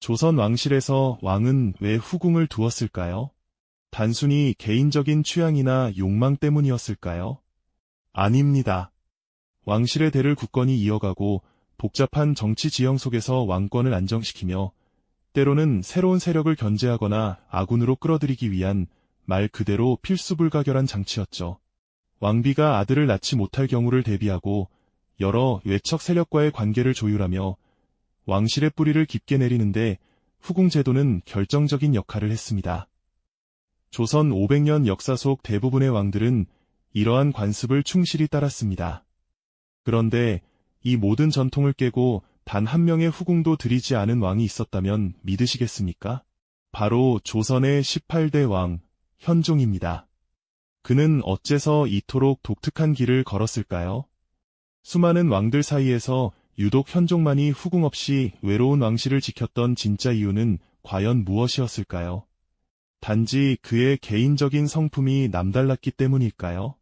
조선 왕실에서 왕은 왜 후궁을 두었을까요? 단순히 개인적인 취향이나 욕망 때문이었을까요? 아닙니다. 왕실의 대를 굳건히 이어가고 복잡한 정치 지형 속에서 왕권을 안정시키며 때로는 새로운 세력을 견제하거나 아군으로 끌어들이기 위한 말 그대로 필수 불가결한 장치였죠. 왕비가 아들을 낳지 못할 경우를 대비하고 여러 외척 세력과의 관계를 조율하며 왕실의 뿌리를 깊게 내리는데 후궁 제도는 결정적인 역할을 했습니다. 조선 500년 역사 속 대부분의 왕들은 이러한 관습을 충실히 따랐습니다. 그런데 이 모든 전통을 깨고 단 한 명의 후궁도 들이지 않은 왕이 있었다면 믿으시겠습니까? 바로 조선의 18대 왕, 현종입니다. 그는 어째서 이토록 독특한 길을 걸었을까요? 수많은 왕들 사이에서 유독 현종만이 후궁 없이 외로운 왕실을 지켰던 진짜 이유는 과연 무엇이었을까요? 단지 그의 개인적인 성품이 남달랐기 때문일까요?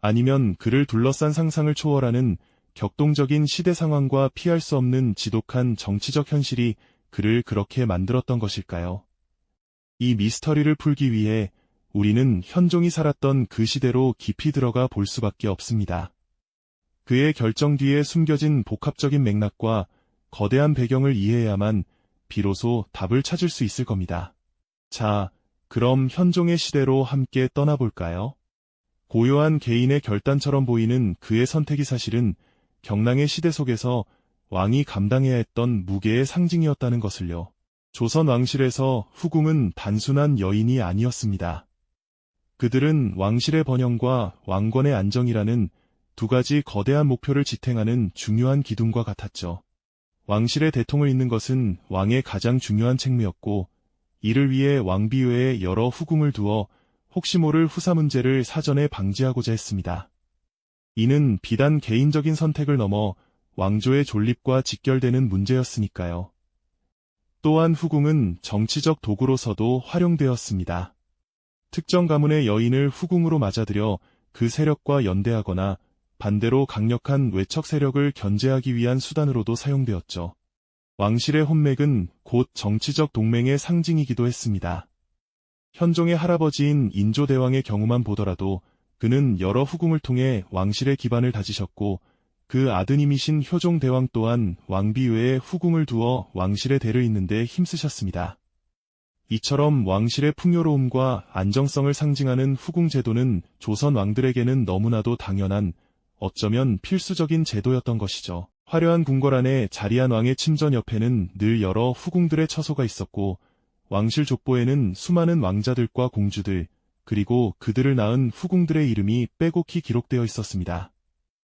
아니면 그를 둘러싼 상상을 초월하는 격동적인 시대 상황과 피할 수 없는 지독한 정치적 현실이 그를 그렇게 만들었던 것일까요? 이 미스터리를 풀기 위해 우리는 현종이 살았던 그 시대로 깊이 들어가 볼 수밖에 없습니다. 그의 결정 뒤에 숨겨진 복합적인 맥락과 거대한 배경을 이해해야만 비로소 답을 찾을 수 있을 겁니다. 자, 그럼 현종의 시대로 함께 떠나볼까요? 고요한 개인의 결단처럼 보이는 그의 선택이 사실은 경랑의 시대 속에서 왕이 감당해야 했던 무게의 상징이었다는 것을요. 조선 왕실에서 후궁은 단순한 여인이 아니었습니다. 그들은 왕실의 번영과 왕권의 안정이라는 두 가지 거대한 목표를 지탱하는 중요한 기둥과 같았죠. 왕실의 대통을 잇는 것은 왕의 가장 중요한 책무였고, 이를 위해 왕비 외에 여러 후궁을 두어 혹시 모를 후사 문제를 사전에 방지하고자 했습니다. 이는 비단 개인적인 선택을 넘어 왕조의 존립과 직결되는 문제였으니까요. 또한 후궁은 정치적 도구로서도 활용되었습니다. 특정 가문의 여인을 후궁으로 맞아들여 그 세력과 연대하거나 반대로 강력한 외척 세력을 견제하기 위한 수단으로도 사용되었죠. 왕실의 혼맥은 곧 정치적 동맹의 상징이기도 했습니다. 현종의 할아버지인 인조대왕의 경우만 보더라도 그는 여러 후궁을 통해 왕실의 기반을 다지셨고 그 아드님이신 효종대왕 또한 왕비 외에 후궁을 두어 왕실의 대를 잇는데 힘쓰셨습니다. 이처럼 왕실의 풍요로움과 안정성을 상징하는 후궁 제도는 조선 왕들에게는 너무나도 당연한 어쩌면 필수적인 제도였던 것이죠. 화려한 궁궐 안에 자리한 왕의 침전 옆에는 늘 여러 후궁들의 처소가 있었고 왕실 족보에는 수많은 왕자들과 공주들 그리고 그들을 낳은 후궁들의 이름이 빼곡히 기록되어 있었습니다.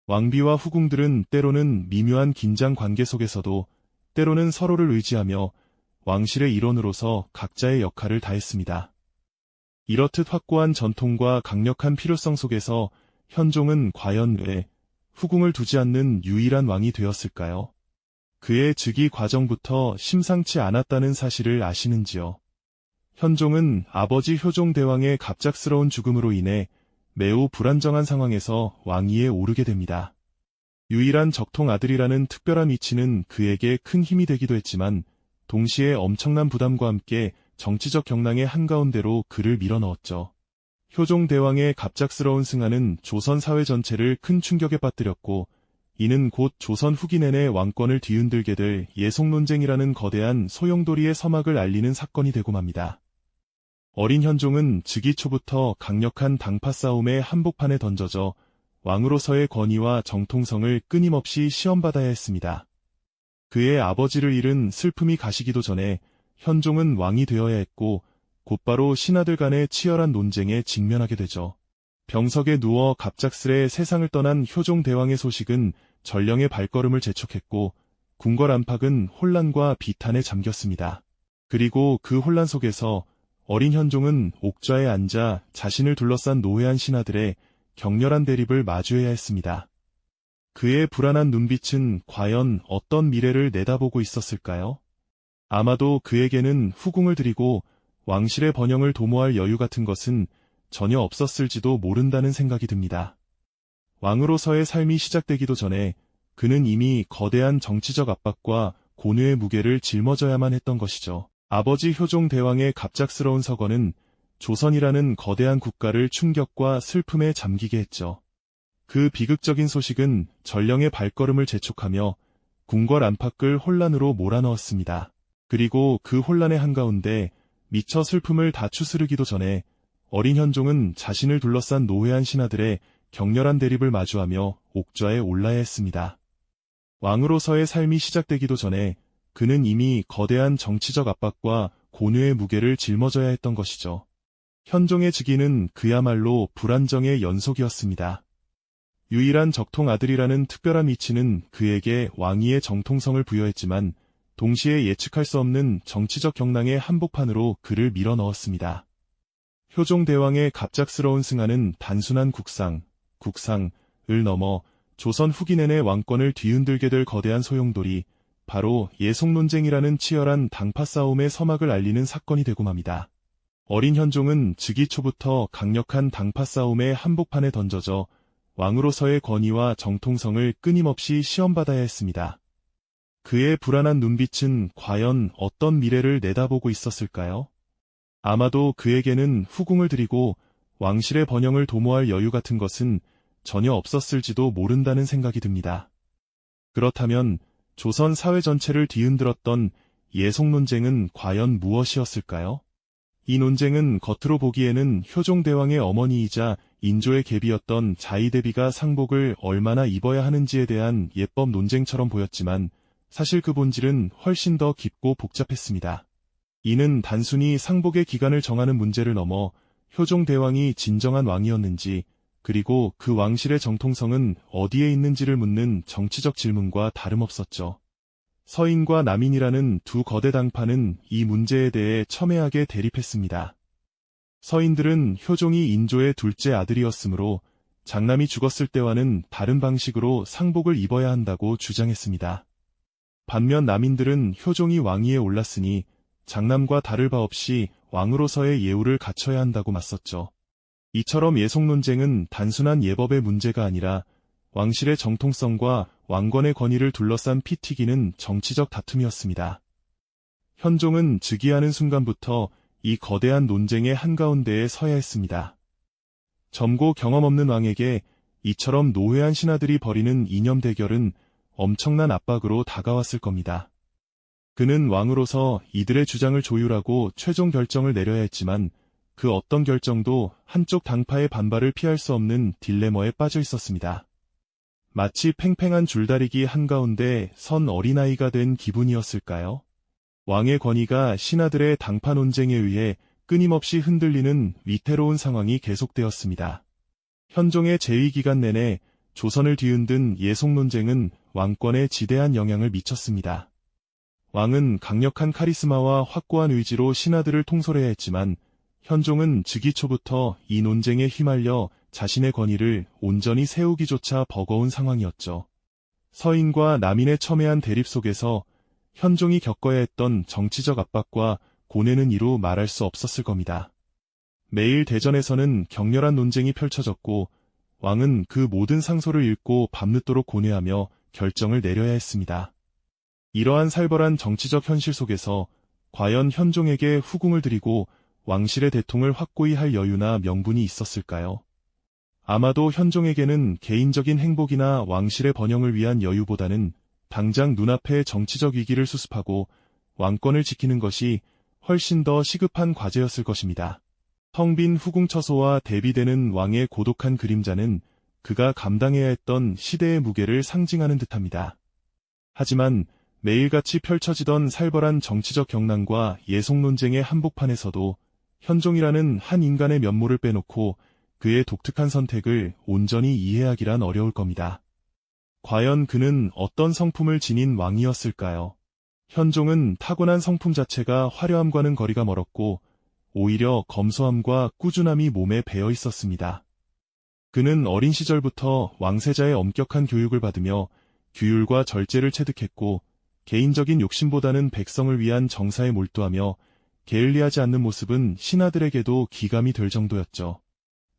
왕비와 후궁들은 때로는 미묘한 긴장 관계 속에서도 때로는 서로를 의지하며 왕실의 일원으로서 각자의 역할을 다했습니다. 이렇듯 확고한 전통과 강력한 필요성 속에서 현종은 과연 왜 후궁을 두지 않는 유일한 왕이 되었을까요? 그의 즉위 과정부터 심상치 않았다는 사실을 아시는지요? 현종은 아버지 효종대왕의 갑작스러운 죽음으로 인해 매우 불안정한 상황에서 왕위에 오르게 됩니다. 유일한 적통 아들이라는 특별한 위치는 그에게 큰 힘이 되기도 했지만 동시에 엄청난 부담과 함께 정치적 경랑의 한가운데로 그를 밀어넣었죠. 효종대왕의 갑작스러운 승하는 조선 사회 전체를 큰 충격에 빠뜨렸고 이는 곧 조선 후기 내내 왕권을 뒤흔들게 될 예속 논쟁이라는 거대한 소용돌이의 서막을 알리는 사건이 되고 맙니다. 어린 현종은 즉위 초부터 강력한 당파 싸움의 한복판에 던져져 왕으로서의 권위와 정통성을 끊임없이 시험받아야 했습니다. 그의 아버지를 잃은 슬픔이 가시기도 전에 현종은 왕이 되어야 했고 곧바로 신하들 간의 치열한 논쟁에 직면하게 되죠. 병석에 누워 갑작스레 세상을 떠난 효종 대왕의 소식은 전령의 발걸음을 재촉했고 궁궐 안팎은 혼란과 비탄에 잠겼습니다. 그리고 그 혼란 속에서 어린 현종은 옥좌에 앉아 자신을 둘러싼 노회한 신하들의 격렬한 대립을 마주해야 했습니다. 그의 불안한 눈빛은 과연 어떤 미래를 내다보고 있었을까요? 아마도 그에게는 후궁을 드리고 왕실의 번영을 도모할 여유 같은 것은 전혀 없었을지도 모른다는 생각이 듭니다. 왕으로서의 삶이 시작되기도 전에 그는 이미 거대한 정치적 압박과 고뇌의 무게를 짊어져야만 했던 것이죠. 아버지 효종 대왕의 갑작스러운 서거는 조선이라는 거대한 국가를 충격과 슬픔에 잠기게 했죠. 그 비극적인 소식은 전령의 발걸음을 재촉하며 궁궐 안팎을 혼란으로 몰아넣었습니다. 그리고 그 혼란의 한가운데 미처 슬픔을 다 추스르기도 전에 어린 현종은 자신을 둘러싼 노회한 신하들의 격렬한 대립을 마주하며 옥좌에 올라야 했습니다. 왕으로서의 삶이 시작되기도 전에 그는 이미 거대한 정치적 압박과 고뇌의 무게를 짊어져야 했던 것이죠. 현종의 즉위는 그야말로 불안정의 연속이었습니다. 유일한 적통 아들이라는 특별한 위치는 그에게 왕위의 정통성을 부여했지만 동시에 예측할 수 없는 정치적 경랑의 한복판으로 그를 밀어넣었습니다. 효종 대왕의 갑작스러운 승하는 단순한 국상, 국상을 넘어 조선 후기 내내 왕권을 뒤흔들게 될 거대한 소용돌이 바로 예속 논쟁이라는 치열한 당파 싸움의 서막을 알리는 사건이 되고 맙니다. 어린 현종은 즉위 초부터 강력한 당파 싸움의 한복판에 던져져 왕으로서의 권위와 정통성을 끊임없이 시험받아야 했습니다. 그의 불안한 눈빛은 과연 어떤 미래를 내다보고 있었을까요? 아마도 그에게는 후궁을 드리고 왕실의 번영을 도모할 여유 같은 것은 전혀 없었을지도 모른다는 생각이 듭니다. 그렇다면 조선 사회 전체를 뒤흔들었던 예속 논쟁은 과연 무엇이었을까요? 이 논쟁은 겉으로 보기에는 효종대왕의 어머니이자 인조의 계비였던 자이대비가 상복을 얼마나 입어야 하는지에 대한 예법 논쟁처럼 보였지만 사실 그 본질은 훨씬 더 깊고 복잡했습니다. 이는 단순히 상복의 기간을 정하는 문제를 넘어 효종 대왕이 진정한 왕이었는지 그리고 그 왕실의 정통성은 어디에 있는지를 묻는 정치적 질문과 다름없었죠. 서인과 남인이라는 두 거대 당파는 이 문제에 대해 첨예하게 대립했습니다. 서인들은 효종이 인조의 둘째 아들이었으므로 장남이 죽었을 때와는 다른 방식으로 상복을 입어야 한다고 주장했습니다. 반면 남인들은 효종이 왕위에 올랐으니 장남과 다를 바 없이 왕으로서의 예우를 갖춰야 한다고 맞섰죠. 이처럼 예속 논쟁은 단순한 예법의 문제가 아니라 왕실의 정통성과 왕권의 권위를 둘러싼 피 튀기는 정치적 다툼이었습니다. 현종은 즉위하는 순간부터 이 거대한 논쟁의 한가운데에 서야 했습니다. 점고 경험 없는 왕에게 이처럼 노회한 신하들이 벌이는 이념 대결은 엄청난 압박으로 다가왔을 겁니다. 그는 왕으로서 이들의 주장을 조율하고 최종 결정을 내려야 했지만 그 어떤 결정도 한쪽 당파의 반발을 피할 수 없는 딜레머에 빠져 있었습니다. 마치 팽팽한 줄다리기 한가운데 선 어린아이가 된 기분이었을까요? 왕의 권위가 신하들의 당파 논쟁에 의해 끊임없이 흔들리는 위태로운 상황이 계속되었습니다. 현종의 재위 기간 내내 조선을 뒤흔든 예속 논쟁은 왕권에 지대한 영향을 미쳤습니다. 왕은 강력한 카리스마와 확고한 의지로 신하들을 통솔해야 했지만 현종은 즉위 초부터 이 논쟁에 휘말려 자신의 권위를 온전히 세우기조차 버거운 상황이었죠. 서인과 남인의 첨예한 대립 속에서 현종이 겪어야 했던 정치적 압박과 고뇌는 이루 말할 수 없었을 겁니다. 매일 대전에서는 격렬한 논쟁이 펼쳐졌고 왕은 그 모든 상소를 읽고 밤늦도록 고뇌하며 결정을 내려야 했습니다. 이러한 살벌한 정치적 현실 속에서 과연 현종에게 후궁을 드리고 왕실의 대통을 확고히 할 여유나 명분이 있었을까요? 아마도 현종에게는 개인적인 행복이나 왕실의 번영을 위한 여유보다는 당장 눈앞의 정치적 위기를 수습하고 왕권을 지키는 것이 훨씬 더 시급한 과제였을 것입니다. 텅 빈 후궁처소와 대비되는 왕의 고독한 그림자는 그가 감당해야 했던 시대의 무게를 상징하는 듯합니다. 하지만 매일같이 펼쳐지던 살벌한 정치적 경랑과 예속 논쟁의 한복판에서도 현종이라는 한 인간의 면모를 빼놓고 그의 독특한 선택을 온전히 이해하기란 어려울 겁니다. 과연 그는 어떤 성품을 지닌 왕이었을까요? 현종은 타고난 성품 자체가 화려함과는 거리가 멀었고 오히려 검소함과 꾸준함이 몸에 배어 있었습니다. 그는 어린 시절부터 왕세자의 엄격한 교육을 받으며 규율과 절제를 체득했고 개인적인 욕심보다는 백성을 위한 정사에 몰두하며 게을리하지 않는 모습은 신하들에게도 기감이 될 정도였죠.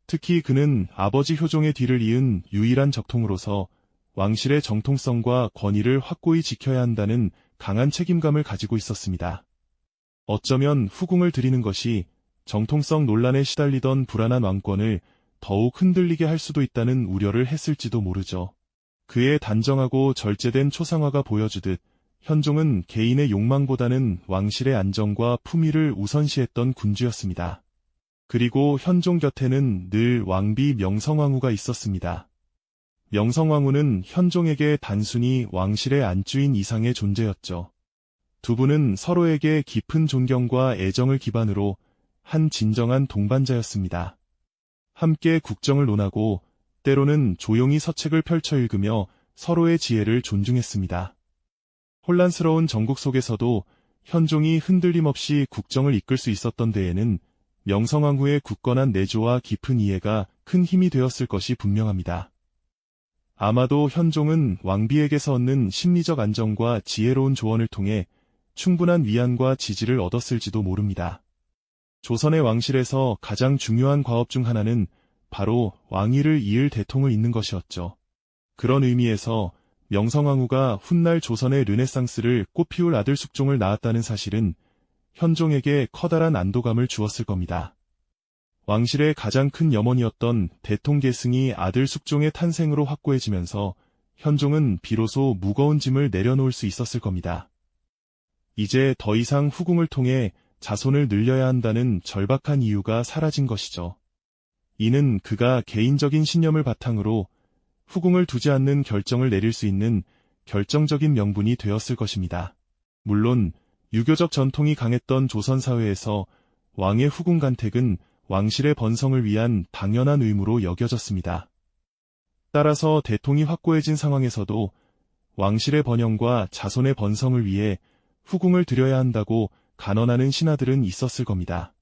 특히 그는 아버지 효종의 뒤를 이은 유일한 적통으로서 왕실의 정통성과 권위를 확고히 지켜야 한다는 강한 책임감을 가지고 있었습니다. 어쩌면 후궁을 드리는 것이 정통성 논란에 시달리던 불안한 왕권을 더욱 흔들리게 할 수도 있다는 우려를 했을지도 모르죠. 그의 단정하고 절제된 초상화가 보여주듯 현종은 개인의 욕망보다는 왕실의 안정과 품위를 우선시했던 군주였습니다. 그리고 현종 곁에는 늘 왕비 명성왕후가 있었습니다. 명성왕후는 현종에게 단순히 왕실의 안주인 이상의 존재였죠. 두 분은 서로에게 깊은 존경과 애정을 기반으로 한 진정한 동반자였습니다. 함께 국정을 논하고 때로는 조용히 서책을 펼쳐 읽으며 서로의 지혜를 존중했습니다. 혼란스러운 전국 속에서도 현종이 흔들림 없이 국정을 이끌 수 있었던 데에는 명성황후의 굳건한 내조와 깊은 이해가 큰 힘이 되었을 것이 분명합니다. 아마도 현종은 왕비에게서 얻는 심리적 안정과 지혜로운 조언을 통해 충분한 위안과 지지를 얻었을지도 모릅니다. 조선의 왕실에서 가장 중요한 과업 중 하나는 바로 왕위를 이을 대통을 잇는 것이었죠. 그런 의미에서 명성황후가 훗날 조선의 르네상스를 꽃피울 아들 숙종을 낳았다는 사실은 현종에게 커다란 안도감을 주었을 겁니다. 왕실의 가장 큰 염원이었던 대통 계승이 아들 숙종의 탄생으로 확고해지면서 현종은 비로소 무거운 짐을 내려놓을 수 있었을 겁니다. 이제 더 이상 후궁을 통해 자손을 늘려야 한다는 절박한 이유가 사라진 것이죠. 이는 그가 개인적인 신념을 바탕으로 후궁을 두지 않는 결정을 내릴 수 있는 결정적인 명분이 되었을 것입니다. 물론 유교적 전통이 강했던 조선 사회에서 왕의 후궁 간택은 왕실의 번성을 위한 당연한 의무로 여겨졌습니다. 따라서 대통이 확고해진 상황에서도 왕실의 번영과 자손의 번성을 위해 후궁을 드려야 한다고 간언하는 신하들은 있었을 겁니다.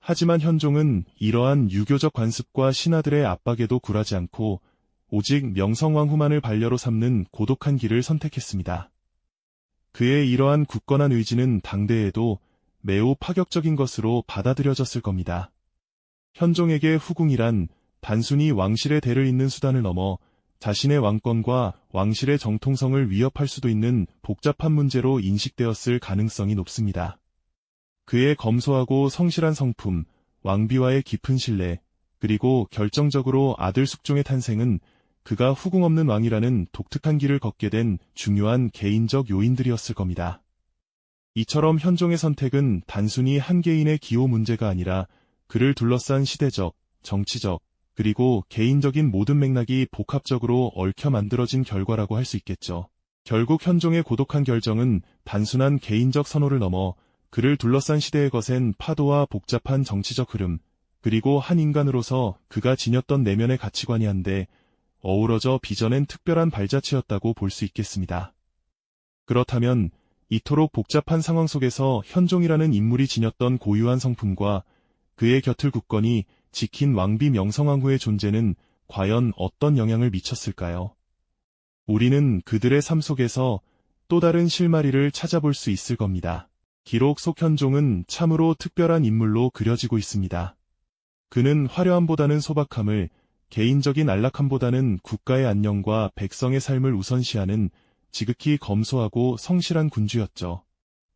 하지만 현종은 이러한 유교적 관습과 신하들의 압박에도 굴하지 않고 오직 명성왕 후만을 반려로 삼는 고독한 길을 선택했습니다. 그의 이러한 굳건한 의지는 당대에도 매우 파격적인 것으로 받아들여졌을 겁니다. 현종에게 후궁이란 단순히 왕실의 대를 잇는 수단을 넘어 자신의 왕권과 왕실의 정통성을 위협할 수도 있는 복잡한 문제로 인식되었을 가능성이 높습니다. 그의 검소하고 성실한 성품, 왕비와의 깊은 신뢰, 그리고 결정적으로 아들 숙종의 탄생은 그가 후궁 없는 왕이라는 독특한 길을 걷게 된 중요한 개인적 요인들이었을 겁니다. 이처럼 현종의 선택은 단순히 한 개인의 기호 문제가 아니라 그를 둘러싼 시대적, 정치적, 그리고 개인적인 모든 맥락이 복합적으로 얽혀 만들어진 결과라고 할 수 있겠죠. 결국 현종의 고독한 결정은 단순한 개인적 선호를 넘어 그를 둘러싼 시대에 거센 파도와 복잡한 정치적 흐름, 그리고 한 인간으로서 그가 지녔던 내면의 가치관이 한데 어우러져 빚어낸 특별한 발자취였다고 볼 수 있겠습니다. 그렇다면 이토록 복잡한 상황 속에서 현종이라는 인물이 지녔던 고유한 성품과 그의 곁을 굳건히 지킨 왕비 명성황후의 존재는 과연 어떤 영향을 미쳤을까요? 우리는 그들의 삶 속에서 또 다른 실마리를 찾아볼 수 있을 겁니다. 기록 속 현종은 참으로 특별한 인물로 그려지고 있습니다. 그는 화려함보다는 소박함을 개인적인 안락함보다는 국가의 안녕과 백성의 삶을 우선시하는 지극히 검소하고 성실한 군주였죠.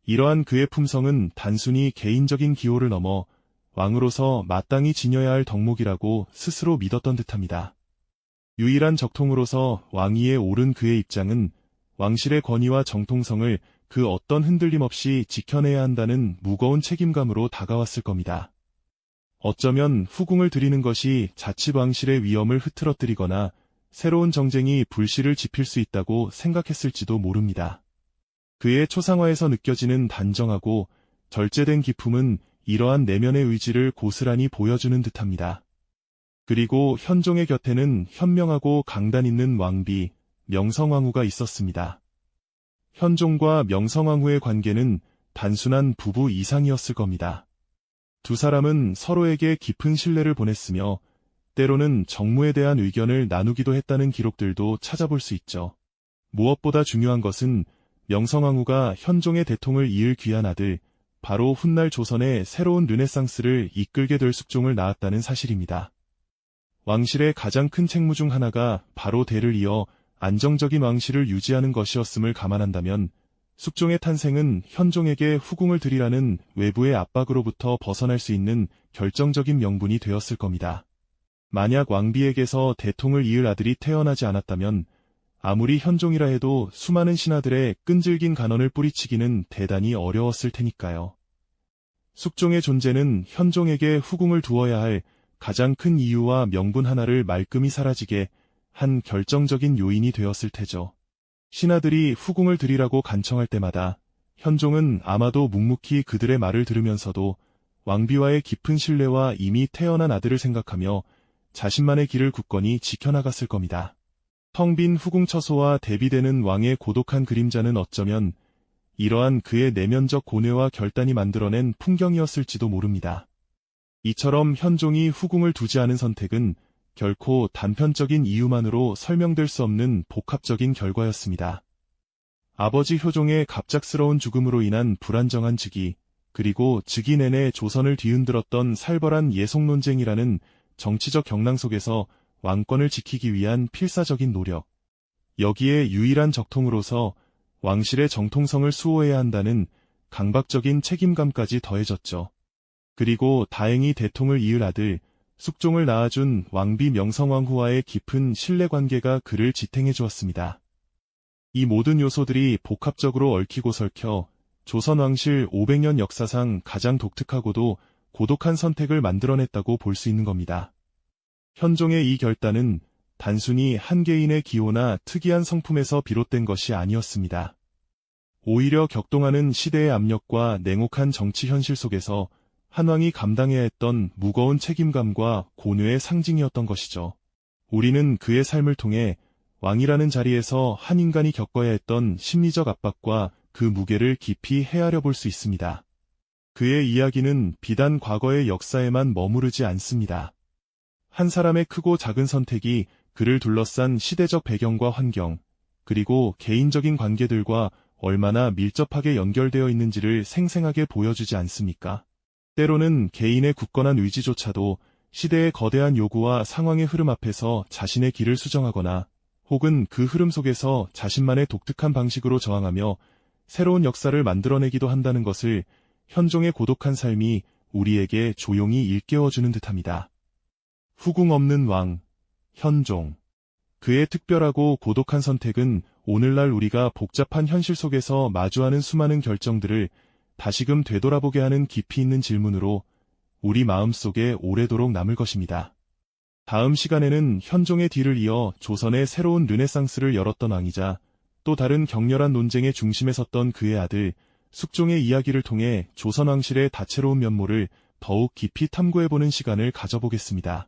이러한 그의 품성은 단순히 개인적인 기호를 넘어 왕으로서 마땅히 지녀야 할 덕목이라고 스스로 믿었던 듯합니다. 유일한 적통으로서 왕위에 오른 그의 입장은 왕실의 권위와 정통성을 그 어떤 흔들림 없이 지켜내야 한다는 무거운 책임감으로 다가왔을 겁니다. 어쩌면 후궁을 드리는 것이 자치왕실의 위험을 흐트러뜨리거나 새로운 정쟁이 불씨를 지필 수 있다고 생각했을지도 모릅니다. 그의 초상화에서 느껴지는 단정하고 절제된 기품은 이러한 내면의 의지를 고스란히 보여주는 듯합니다. 그리고 현종의 곁에는 현명하고 강단 있는 왕비, 명성왕후가 있었습니다. 현종과 명성왕후의 관계는 단순한 부부 이상이었을 겁니다. 두 사람은 서로에게 깊은 신뢰를 보냈으며 때로는 정무에 대한 의견을 나누기도 했다는 기록들도 찾아볼 수 있죠. 무엇보다 중요한 것은 명성황후가 현종의 대통을 이을 귀한 아들, 바로 훗날 조선의 새로운 르네상스를 이끌게 될 숙종을 낳았다는 사실입니다. 왕실의 가장 큰 책무 중 하나가 바로 대를 이어 안정적인 왕실을 유지하는 것이었음을 감안한다면 숙종의 탄생은 현종에게 후궁을 드리라는 외부의 압박으로부터 벗어날 수 있는 결정적인 명분이 되었을 겁니다. 만약 왕비에게서 대통을 이을 아들이 태어나지 않았다면 아무리 현종이라 해도 수많은 신하들의 끈질긴 간언을 뿌리치기는 대단히 어려웠을 테니까요. 숙종의 존재는 현종에게 후궁을 두어야 할 가장 큰 이유와 명분 하나를 말끔히 사라지게 한 결정적인 요인이 되었을 테죠. 신하들이 후궁을 드리라고 간청할 때마다 현종은 아마도 묵묵히 그들의 말을 들으면서도 왕비와의 깊은 신뢰와 이미 태어난 아들을 생각하며 자신만의 길을 굳건히 지켜나갔을 겁니다. 텅 빈 후궁 처소와 대비되는 왕의 고독한 그림자는 어쩌면 이러한 그의 내면적 고뇌와 결단이 만들어낸 풍경이었을지도 모릅니다. 이처럼 현종이 후궁을 두지 않은 선택은 결코 단편적인 이유만으로 설명될 수 없는 복합적인 결과였습니다. 아버지 효종의 갑작스러운 죽음으로 인한 불안정한 즉위, 그리고 즉위 내내 조선을 뒤흔들었던 살벌한 예속 논쟁이라는 정치적 경랑 속에서 왕권을 지키기 위한 필사적인 노력. 여기에 유일한 적통으로서 왕실의 정통성을 수호해야 한다는 강박적인 책임감까지 더해졌죠. 그리고 다행히 대통을 이을 아들, 숙종을 낳아준 왕비 명성왕후와의 깊은 신뢰관계가 그를 지탱해 주었습니다. 이 모든 요소들이 복합적으로 얽히고 설켜 조선 왕실 500년 역사상 가장 독특하고도 고독한 선택을 만들어냈다고 볼 수 있는 겁니다. 현종의 이 결단은 단순히 한 개인의 기호나 특이한 성품에서 비롯된 것이 아니었습니다. 오히려 격동하는 시대의 압력과 냉혹한 정치 현실 속에서 한왕이 감당해야 했던 무거운 책임감과 고뇌의 상징이었던 것이죠. 우리는 그의 삶을 통해 왕이라는 자리에서 한 인간이 겪어야 했던 심리적 압박과 그 무게를 깊이 헤아려 볼 수 있습니다. 그의 이야기는 비단 과거의 역사에만 머무르지 않습니다. 한 사람의 크고 작은 선택이 그를 둘러싼 시대적 배경과 환경, 그리고 개인적인 관계들과 얼마나 밀접하게 연결되어 있는지를 생생하게 보여주지 않습니까? 때로는 개인의 굳건한 의지조차도 시대의 거대한 요구와 상황의 흐름 앞에서 자신의 길을 수정하거나 혹은 그 흐름 속에서 자신만의 독특한 방식으로 저항하며 새로운 역사를 만들어내기도 한다는 것을 현종의 고독한 삶이 우리에게 조용히 일깨워주는 듯합니다. 후궁 없는 왕, 현종. 그의 특별하고 고독한 선택은 오늘날 우리가 복잡한 현실 속에서 마주하는 수많은 결정들을 다시금 되돌아보게 하는 깊이 있는 질문으로 우리 마음속에 오래도록 남을 것입니다. 다음 시간에는 현종의 뒤를 이어 조선의 새로운 르네상스를 열었던 왕이자 또 다른 격렬한 논쟁의 중심에 섰던 그의 아들 숙종의 이야기를 통해 조선 왕실의 다채로운 면모를 더욱 깊이 탐구해보는 시간을 가져보겠습니다.